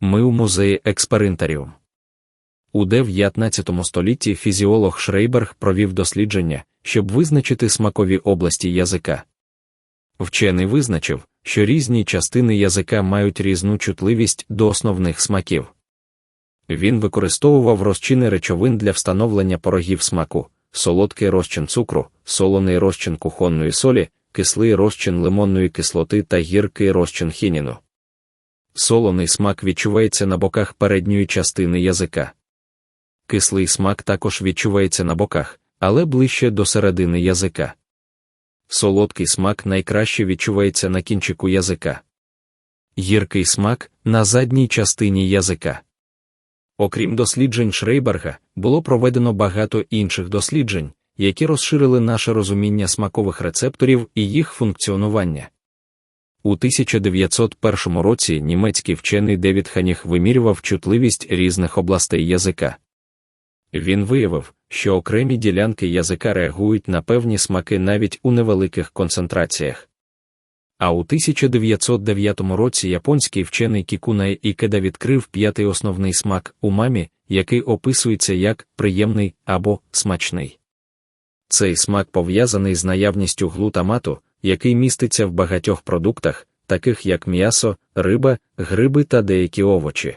Ми у музеї експеринтаріум. У 19 столітті фізіолог Шрейберг провів дослідження, щоб визначити смакові області язика. Вчений визначив, що різні частини язика мають різну чутливість до основних смаків. Він використовував розчини речовин для встановлення порогів смаку, солодкий розчин цукру, солоний розчин кухонної солі, кислий розчин лимонної кислоти та гіркий розчин хініну. Солоний смак відчувається на боках передньої частини язика. Кислий смак також відчувається на боках, але ближче до середини язика. Солодкий смак найкраще відчувається на кінчику язика. Гіркий смак на задній частині язика. Окрім досліджень Шрейберга, було проведено багато інших досліджень, які розширили наше розуміння смакових рецепторів і їх функціонування. У 1901 році німецький вчений Девід Ханіх вимірював чутливість різних областей язика. Він виявив, що окремі ділянки язика реагують на певні смаки навіть у невеликих концентраціях. А у 1909 році японський вчений Кікунай Ікеда відкрив п'ятий основний смак умамі, який описується як приємний або смачний. Цей смак пов'язаний з наявністю глутамату, який міститься в багатьох продуктах, таких як м'ясо, риба, гриби та деякі овочі.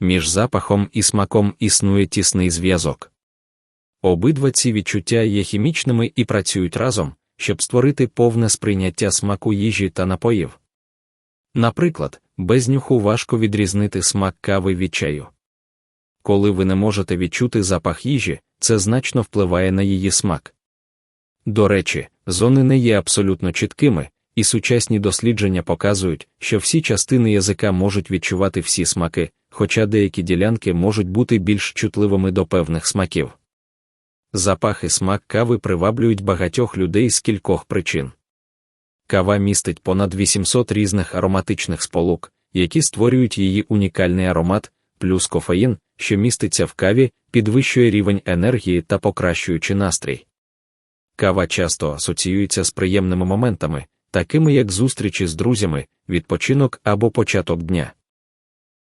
Між запахом і смаком існує тісний зв'язок. Обидва ці відчуття є хімічними і працюють разом, щоб створити повне сприйняття смаку їжі та напоїв. Наприклад, без нюху важко відрізнити смак кави від чаю. Коли ви не можете відчути запах їжі, це значно впливає на її смак. До речі, зони не є абсолютно чіткими, і сучасні дослідження показують, що всі частини язика можуть відчувати всі смаки, хоча деякі ділянки можуть бути більш чутливими до певних смаків. Запах і смак кави приваблюють багатьох людей з кількох причин. Кава містить понад 800 різних ароматичних сполук, які створюють її унікальний аромат, плюс кофеїн, що міститься в каві, підвищує рівень енергії та покращуючи настрій. Кава часто асоціюється з приємними моментами, такими як зустрічі з друзями, відпочинок або початок дня.